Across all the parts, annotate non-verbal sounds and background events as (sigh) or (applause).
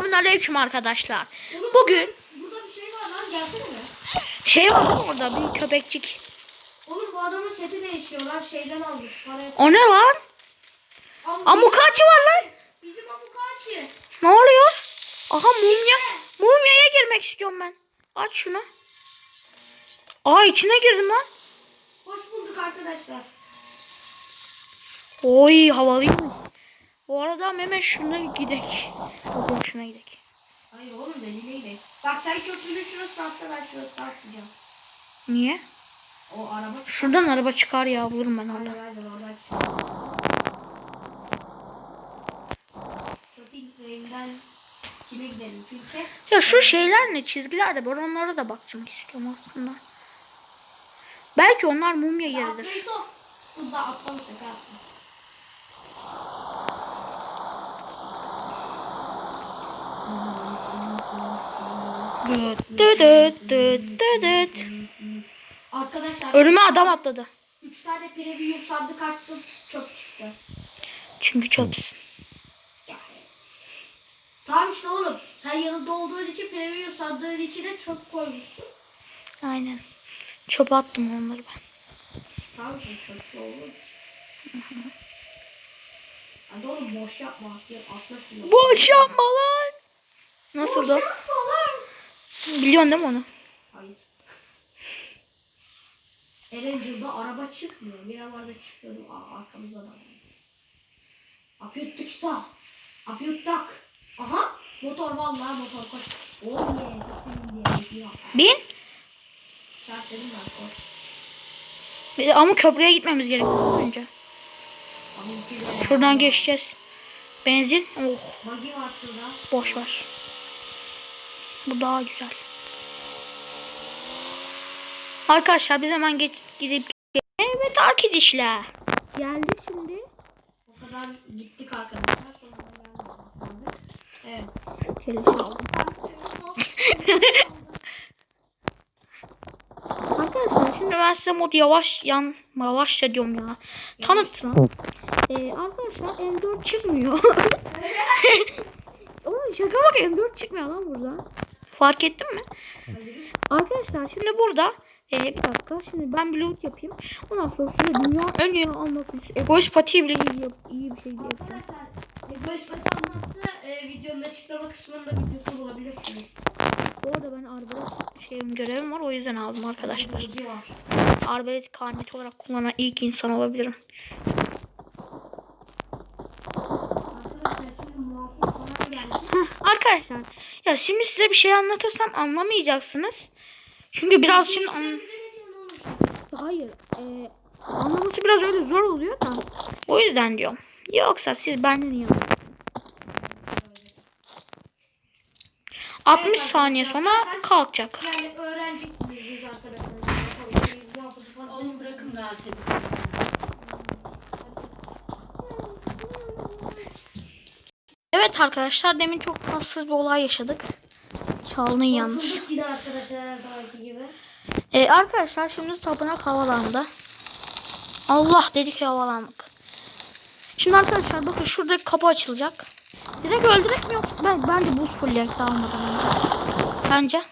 Selamun aleyküm arkadaşlar. Bugün Burada bir şey var lan gelsene mi? şey var mı orada bir köpekçik. Oğlum bu adamın seti değişiyor lan şeyden almış paraya. O ne lan? Am- Amukachi var lan. Bizim amukaçı. Ne oluyor? Aha mumya. Mumyaya girmek istiyorum ben. Aç şunu. Aa içine girdim lan. Hoş bulduk arkadaşlar. Oy havalıymış. Bu arada hemen şuna gidek. Bakın şuna gidek. Hayır oğlum deliyle gidelim. Bak sen köprünün şurasına atla ben şurasına atlayacağım. Niye? O araba çık. Şuradan araba çıkar ya bulurum ben orada. Hayır hayır oradan çık. Shooting Rain'den kime gidelim çünkü Ya şu şeyler ne çizgiler de ben onlara da bakmak istiyorum aslında. Belki onlar mumya yeridir. Atlayısı o. Dur da atlamış şaka yaptım. Dıt dıt dıt dıt dıt. Arkadaşlar Önüme adam atladı. 3 tane premium sandık açtım çöp çıktı. Çünkü çöpsün. Tamam işte oğlum. Sen yanında olduğun için premium sandığın içine çöp koymuşsun. Aynen. Çöpe attım onları ben. Tamam işte çöpçü için. Hadi oğlum boş yapma. Atla şunu. Boş yapma lan. Nasıl Boş da? yapma lan. Biliyorsun değil mi onu? Hayır. Erangel'da araba çıkmıyor. Miramar'da çıkıyordu. Aa, arkamızda da. Apyuttuk sağ. Apyuttak. Aha. Motor vallahi motor koş. Oğlum ye. Bin. Şart dedim ben koş. Bir Ama köprüye gitmemiz gerekiyor önce. Şuradan geçeceğiz. Benzin. Oh Buggy var şurada. boş ver. Bu daha güzel. Arkadaşlar biz hemen geç gidip evet arkadaşlar. Geldi şimdi. O kadar gittik arkadaşlar. Evet. Keleşi aldım. (laughs) Arkadaşlar şimdi ben size mod yavaş yan yavaşça diyorum ya. Tanıtırım. Ee, arkadaşlar M4 çıkmıyor. (laughs) Oğlum şaka bak M4 çıkmıyor lan burada. Fark ettin mi? Arkadaşlar şimdi burada ee, bir dakika şimdi ben bir loot yapayım. Ondan sonra size dünya en iyi anlatıcı egoist patiği bile iyi, yap- iyi bir şey diye yapacağım. Arkadaşlar Egoist Batı anlattı. E, videonun açıklama kısmında videosunu bulabilirsiniz. Bu arada ben arbalet şeyim görevim var o yüzden aldım arkadaşlar. Arbalet karneti olarak kullanan ilk insan olabilirim. Arkadaşlar şimdi muhafız falan geldi. Heh, arkadaşlar ya şimdi size bir şey anlatırsam anlamayacaksınız. Çünkü biraz şimdi an- hayır e, anlaması biraz öyle zor oluyor da o yüzden diyorum. Yoksa siz benden iyi anlayın. 60 saniye sonra kalkacak. Yani öğrenci gibiyiz arkadaşlar. Oğlum bırakın rahat edin. Evet arkadaşlar demin çok tatsız bir olay yaşadık. Yanlış. Basıldık yine arkadaşlar her zamanki gibi. Ee, arkadaşlar şimdi tapınak havalandı. Allah dedik havalandık. Şimdi arkadaşlar bakın şuradaki kapı açılacak. Direkt öldürek mi yoksa ben bence buz fulleyek almadan önce. Bence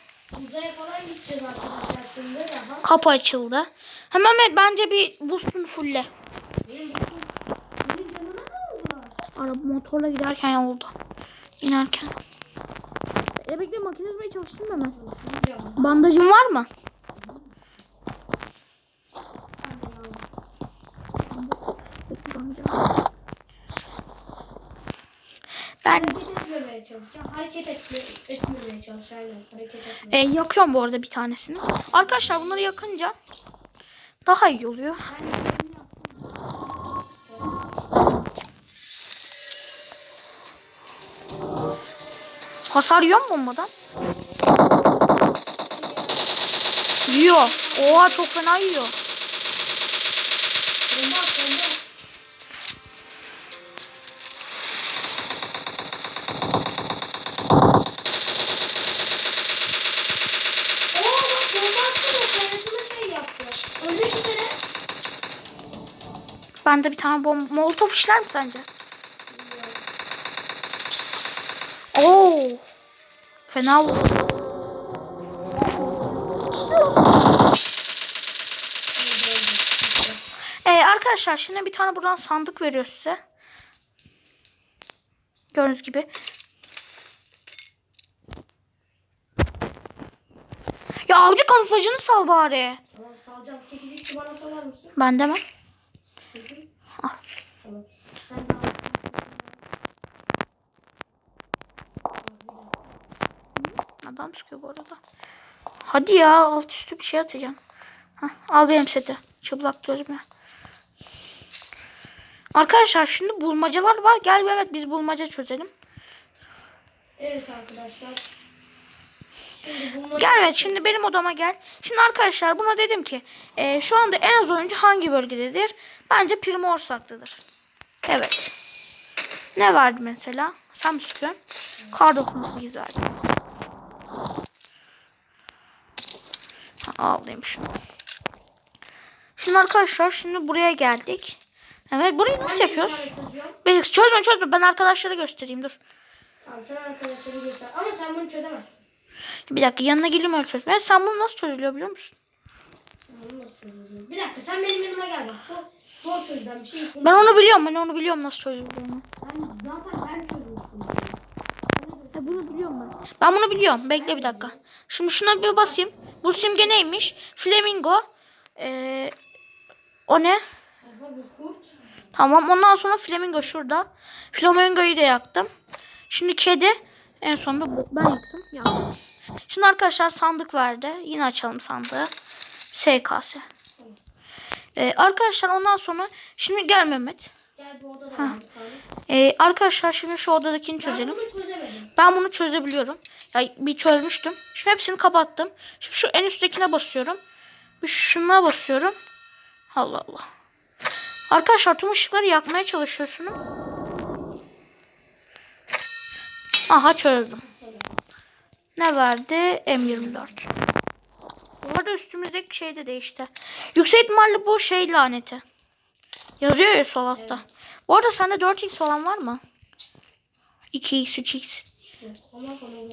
Uzaya falan gideceğiz arkadaşlar şimdi. Aha. kapı açıldı. Hemen ben- bence bir boost'unu fulle. Benim? Araba motorla giderken oldu. İnerken. E bekle makinizmayı çalıştırayım hemen. Bilmiyorum. Bandajın var mı? Ben Hareket etmemeye çalışacağım. Hareket etme, etmemeye çalış. Aynen. Hareket etme. e, yakıyorum bu arada bir tanesini. Arkadaşlar bunları yakınca daha iyi oluyor. Ben de kendimi yaptım. Hasar yiyor mu bombadan? Yiyor. Oha çok fena yiyor. Şey. Bende bir tane bomba. Molotof işler mi sence? Oo. Fena vurdu. Ee, arkadaşlar şimdi bir tane buradan sandık veriyor size. Gördüğünüz gibi. Ya avcı kamuflajını sal bari. Tamam salacağım. 8x'i bana salar mısın? Ben demem. Hı hı. Al. Tamam. Sen de al. Adam sıkıyor bu arada. Hadi ya alt üstü bir şey atacağım. Hah, al benim seti. Çıplak gözüme. Arkadaşlar şimdi bulmacalar var. Gel Mehmet biz bulmaca çözelim. Evet arkadaşlar. Şimdi. Gel evet şimdi benim odama gel. Şimdi arkadaşlar buna dedim ki e, şu anda en az oyuncu hangi bölgededir? Bence Primorsak'tadır. Evet. Ne vardı mesela? Sen mi sıkıyorsun? Kar 98 verdi. Ha, Alayım şunu. Şimdi arkadaşlar şimdi buraya geldik. Evet burayı nasıl yapıyoruz? Bir çözme çözme ben arkadaşlara göstereyim dur. Tamam sen arkadaşları göster. Ama sen bunu çözemezsin. Bir dakika yanına geleyim öyle çözme. Sen bunu nasıl çözülüyor biliyor musun? Bunu nasıl çözeceğim? Bir dakika sen benim yanıma gel bak. Bu zor çözülen bir şey. Ben onu biliyorum ben onu biliyorum nasıl çözüldüğünü. Ben zaten ben çözmüştüm. Ya bunu biliyorum ben. Ben bunu biliyorum. Bekle bir dakika. Şimdi şuna bir basayım. Bu simge neymiş? Flamingo. Ee, o ne? Tamam. Ondan sonra flamingo şurada. Flamingoyu da yaktım. Şimdi kedi. En sonunda. Ben yaktım. Yaktım. Şimdi arkadaşlar sandık verdi. Yine açalım sandığı. SKS. Ee, arkadaşlar ondan sonra şimdi gel Mehmet. Gel bu odada var bir tane. Ee, arkadaşlar şimdi şu odadakini Ben çözelim. bunu çözemedim. Ben bunu çözebiliyorum. Ya bir çözmüştüm. Şimdi hepsini kapattım. Şimdi şu en üsttekine basıyorum. Bir şuna basıyorum. Allah Allah. Arkadaşlar tüm ışıkları yakmaya çalışıyorsunuz. Aha çözdüm. Ne verdi? M24. Bu arada üstümüzdeki şey de değişti. Yüksek ihtimalle bu şey laneti. Yazıyor ya sol altta. Bu arada sende 4x falan var mı? 2x, 3x. Ama bana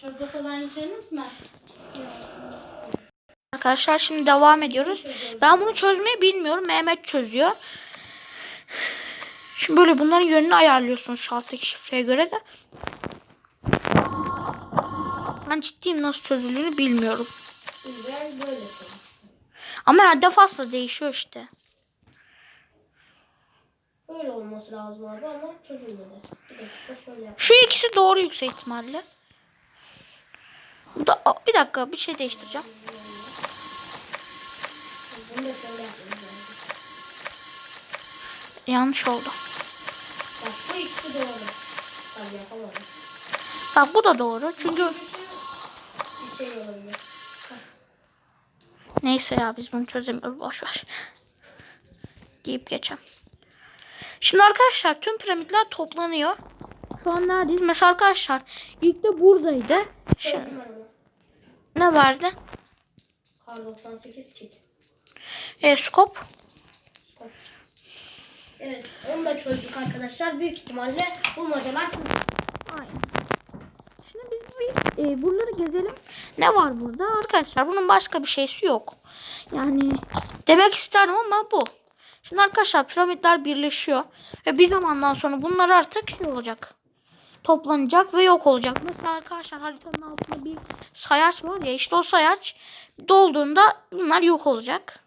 çorba falan yiyeceğiniz mi? Arkadaşlar şimdi devam ediyoruz. Ben bunu çözmeyi bilmiyorum. Mehmet çözüyor. Şimdi böyle bunların yönünü ayarlıyorsunuz şu alttaki şifreye göre de. Ben ciddiyim nasıl çözüldüğünü bilmiyorum. Ben böyle çözmüştüm. Ama her defasında değişiyor işte. Böyle olması lazım abi ama çözülmedi. Bir dakika şöyle yap. Şu ikisi doğru yüksek ihtimalle. Bu da, bir dakika bir şey değiştireceğim. Bunu da şöyle lazım. Yanlış oldu. Bak bu ikisi doğru. Tabii yapamadım. Bak bu da doğru. Çünkü Bir şey olabilir. Neyse ya biz bunu çözemiyoruz. Boş ver. Deyip geçelim. Şimdi arkadaşlar tüm piramitler toplanıyor. Şu an neredeyiz? Mesela arkadaşlar ilk de buradaydı. Şimdi ne vardı? Kar 98 kit. E, skop. Stop. Evet onu da çözdük arkadaşlar. Büyük ihtimalle bulmacalar Aynen. Şimdi biz bir e, buraları gezelim. Ne var burada? Arkadaşlar bunun başka bir şeysi yok. Yani demek isterim ama bu. Şimdi arkadaşlar piramitler birleşiyor. Ve bir zamandan sonra bunlar artık şey olacak. Toplanacak ve yok olacak. Mesela arkadaşlar haritanın altında bir sayaç var ya işte o sayaç dolduğunda bunlar yok olacak.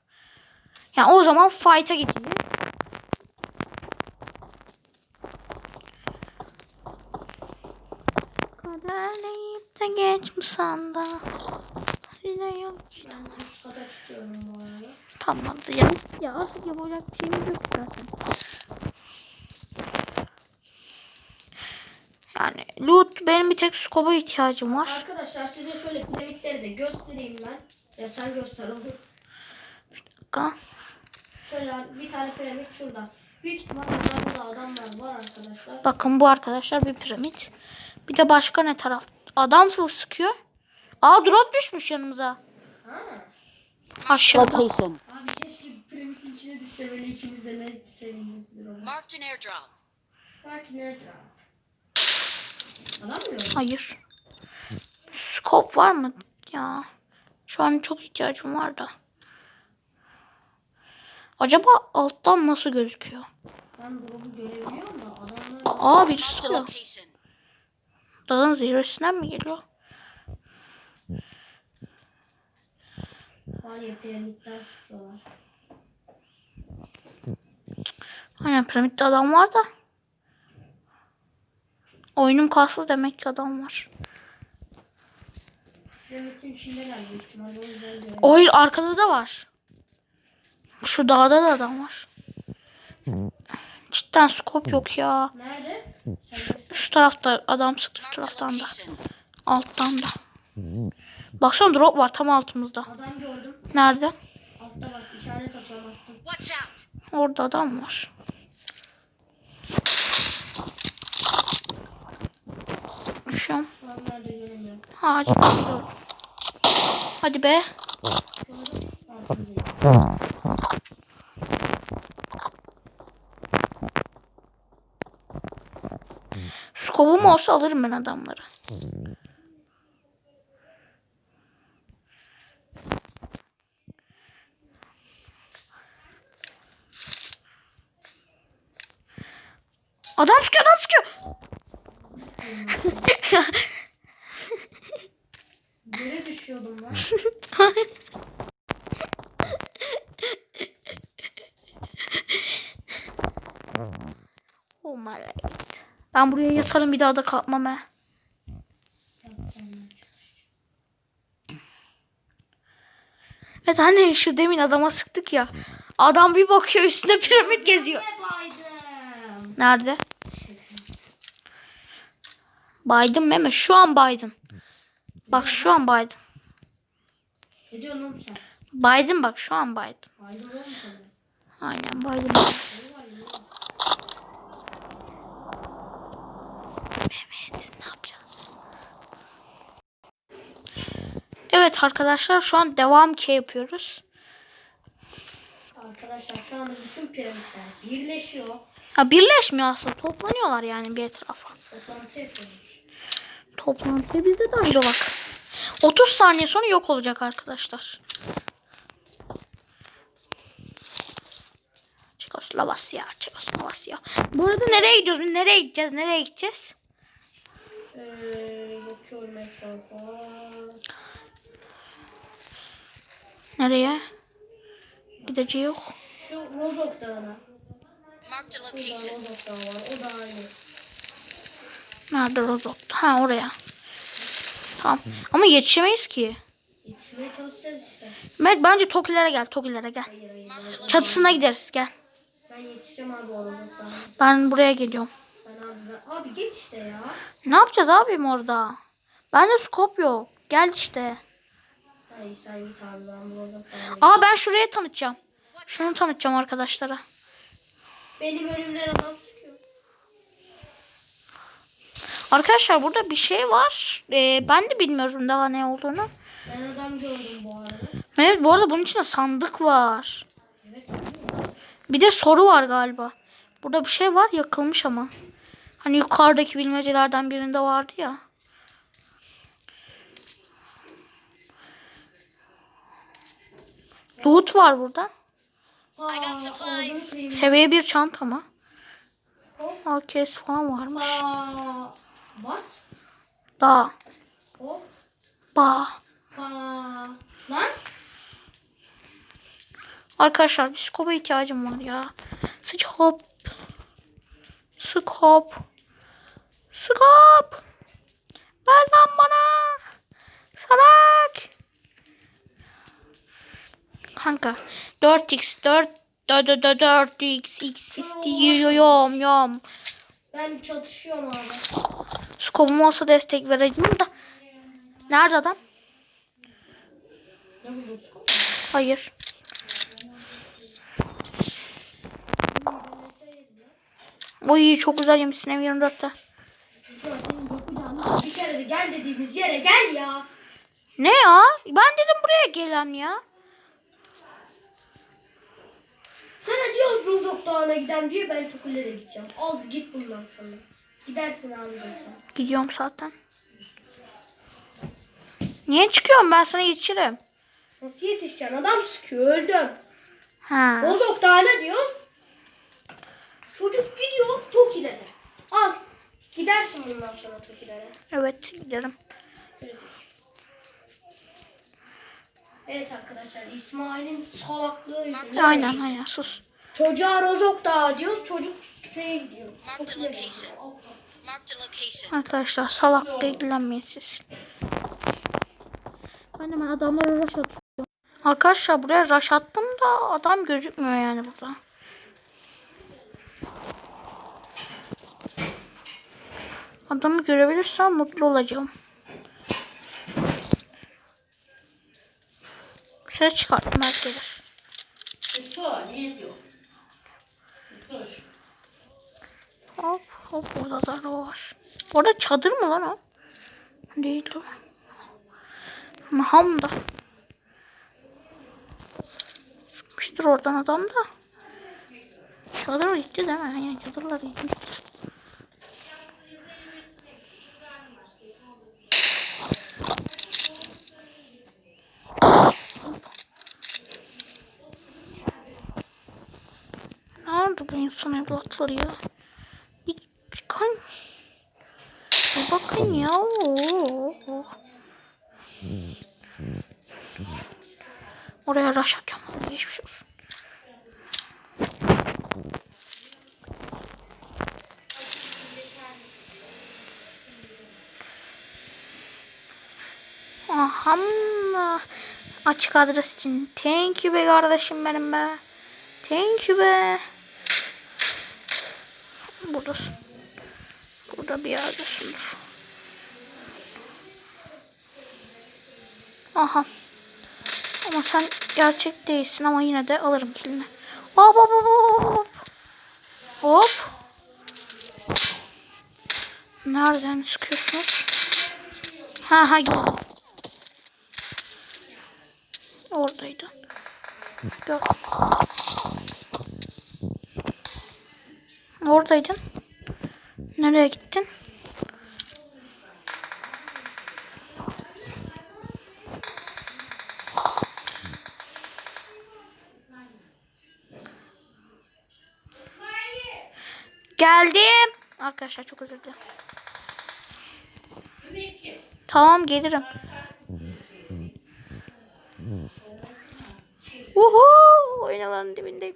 Yani o zaman fight'a gideceğiz. Kaderleyip de geçmişsen de Yine yok. Ben üst kata çıkıyorum bu arada. Tamamdır ya. Ya artık yapacak bir şeyimiz yok zaten. Yani loot benim bir tek scope'a ihtiyacım var. Arkadaşlar size şöyle piramitleri de göstereyim ben. Ya sen göster olur. Dakika. Şöyle bir tane piramit şurada. Büyük ihtimalle burada adamlar var arkadaşlar. Bakın bu arkadaşlar bir piramit. Bir de başka ne taraf? Adam mı sıkıyor? Aa drop düşmüş yanımıza. Ha. Aşağıda. Location. Abi keşke piramitin içine düşse böyle ikimiz de ne sevindik. Marked an airdrop. Bak. Adam mı gördün? Hayır. Scope var mı? Ya. Şu an çok ihtiyacım var da. Acaba alttan nasıl gözüküyor? Ben drop'u görebiliyorum da adamlar... Aa birisi sıkıyor. Dağın zirvesinden mi geliyor? Ya piramitler sıkıyorlar. Aynen piramitte adam var da. Oyunum kaslı demek ki adam var. Piramitin içindeler büyük ihtimalle. Oyun arkada da var. Şu dağda da adam var. Cidden scope yok ya. Nerede? Şu tarafta adam sıktı şu taraftan da. Alttan da. Baksana drop var tam altımızda. adam gördüm. Nerede? Altta bak işaret atıyorum attım. Orada adam var. Şu an nerede göremiyorum. Hadi. Hadi be. Gördüm. Altımızdayım. Skobum olsa alırım ben adamları. Adam sıkıyor, adam sıkıyor. Yere düşüyordum lan. (laughs) Ben buraya yatarım bir daha da kalkmam he. Evet hani şu demin adama sıktık ya. Adam bir bakıyor üstünde piramit geziyor. Nerede? Biden Meme şu an Biden. Bak şu an Biden. Ne diyorsun oğlum sen? Biden bak şu an Biden. Tabii. Aynen Biden. Ne yapacağız? Evet arkadaşlar şu an devam ki yapıyoruz. Arkadaşlar şu anda bütün piramitler birleşiyor. Ha birleşmiyor aslında toplanıyorlar yani bir etrafa. Toplantı yapıyormuş. Toplantıya biz de dahil olak. 30 saniye sonra yok olacak arkadaşlar. Çekoslovakya, Çekoslovakya. Bu arada nereye gidiyoruz? Nereye gideceğiz? Nereye gideceğiz? Ee, bakıyorum etrafa. Nereye? Gideceği yok. Şu Rozok Dağı'na. Şurada Rozok Dağı var. O da aynı. Nerede Rozok? Ha oraya. Tamam. Ama yetişemeyiz ki. Yetişmeye çalışacağız işte. Mert bence Tokilere gel. Tokilere gel. Hayır hayır. Ben, Çatısına gideriz gel. ben yetişeceğim abi o Rozok Dağı'na. Ben buraya geliyorum. Abi geç işte ya. Ne yapacağız abim orada? Bende skop yok. Gel işte. Hayır sen git abi ben bu. Aa ben şuraya tanıtacağım. Şunu tanıtacağım arkadaşlara. Benim önümden adam. Arkadaşlar burada bir şey var. Ee, ben de bilmiyorum daha ne olduğunu. Ben adam gördüm bu arada. Mehmet bu arada bunun içinde sandık var. Evet. Bir de soru var galiba. Burada bir şey var yakılmış ama. Hani yukarıdaki bilmecelerden birinde vardı ya. Loot var burada. Aa, kırayım. Seviye bir çanta mı? AKS falan varmış. What? Da. Hop. Ba. Aa. Lan. Arkadaşlar bir scope'a ihtiyacım var ya. Scope. Scope. Scope. Ver lan bana. Salak. Kanka. 4x 4 4 4 4x x istiyorum yom. Ben çatışıyorum abi. Scope'um olsa destek verirdim da. Nerede adam? Skop? Hayır. Oy çok güzel yemişsin M24'te. Bir kere de gel dediğimiz yere gel ya. Ne ya? Ben dedim buraya gelem ya. Sana diyoruz Rozok Dağı'na giden diyor ben Tokuller'e gideceğim. Al git bundan sonra. Gidersin abi. Gidiyorum zaten. Niye çıkıyorum? Ben sana yetişirim. Nasıl yetişeceksin? Adam sıkıyor öldüm. Ha. Bozok daha ne diyor? Çocuk gidiyor Toki'lere. Al. Gidersin bundan sonra Toki'lere. Evet giderim. Evet. Evet arkadaşlar İsmail'in salaklığı yüzünden. Aynen aynen sus. Çocuğa Rozok Dağı diyoruz. Çocuk Toki'lere gidiyor. A location. Arkadaşlar salakla ilgilenmeyin siz. Ben hemen adamlara rush atıyorum. Arkadaşlar buraya rush attım da adam gözükmüyor yani burada. Adamı görebilirsem mutlu olacağım. Ses çıkarttım belki gelir. Hop hop burada da araba var. Orada çadır mı lan o? Değil o. Maham da. Sıkmıştır oradan adam da. Çadır gitti değil mi? Yani çadırlar gitti. Nerede bu insan evlatları ya? Bir, bir kan... Bir bakın ya. Oo. Oraya rush atıyorum. Geçmiş olsun. Aha. Açık adres için. Thank you be kardeşim benim be. Thank you be. Burada bir yerdesin dur. Aha. Ama sen gerçek değilsin ama yine de alırım kilini. Hop hop hop hop hop. Nereden sıkıyorsunuz? Ha ha. Oradaydı. Gördüm. Oradaydın. Nereye gittin? Geldim. Arkadaşlar çok özür dilerim. Tamam gelirim. Uhu, oyun alanının dibindeyim.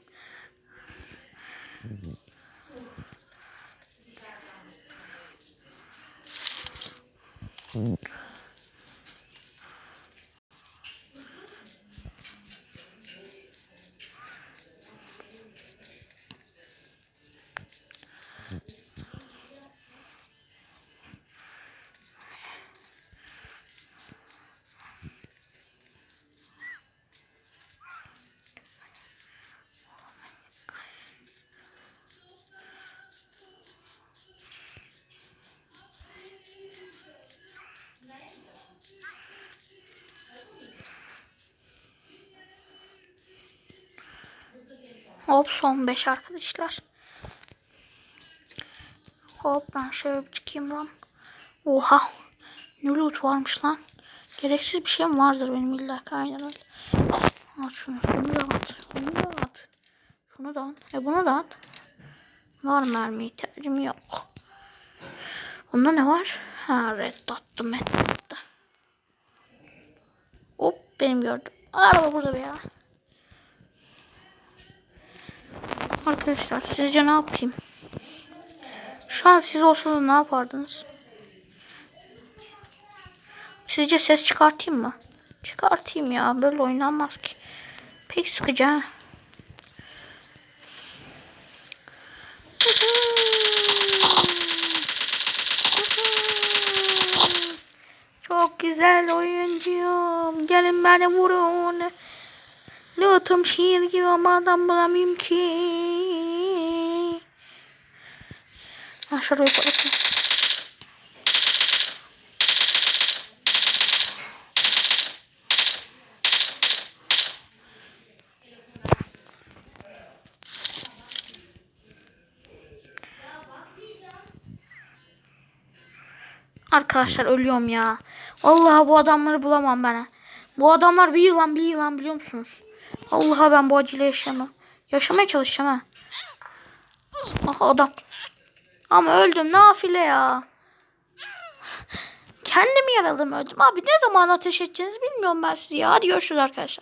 Hop son 5 arkadaşlar. Hop ben şöyle bir çıkayım lan. Oha. Ne loot varmış lan. Gereksiz bir şey mi vardır benim illa aynen öyle. At şunu. Şunu da at. Şunu da at. Şunu da at. E bunu da at. Var mermi ihtiyacım yok. Bunda ne var? Ha red attım red attı. Hop benim gördüm. Araba burada bir ya. Arkadaşlar sizce ne yapayım? Şu an siz olsanız ne yapardınız? Sizce ses çıkartayım mı? Çıkartayım ya. Böyle oynanmaz ki. Pek sıkıcı ha. Çok güzel oyuncuyum. Gelin beni vurun. Lütfum şiir gibi ama adam bulamıyorum ki. Ben şurayı bırakayım. Arkadaşlar ölüyorum ya. Vallahi bu adamları bulamam ben. ha. Bu adamlar bir yılan bir yılan biliyor musunuz? Allah'a ben bu acıyla yaşayamam. Yaşamaya çalışacağım ha. Aha adam. Ama öldüm nafile ya. Kendimi yaraladım öldüm. Abi ne zaman ateş edeceğinizi bilmiyorum ben sizi ya. Hadi görüşürüz arkadaşlar.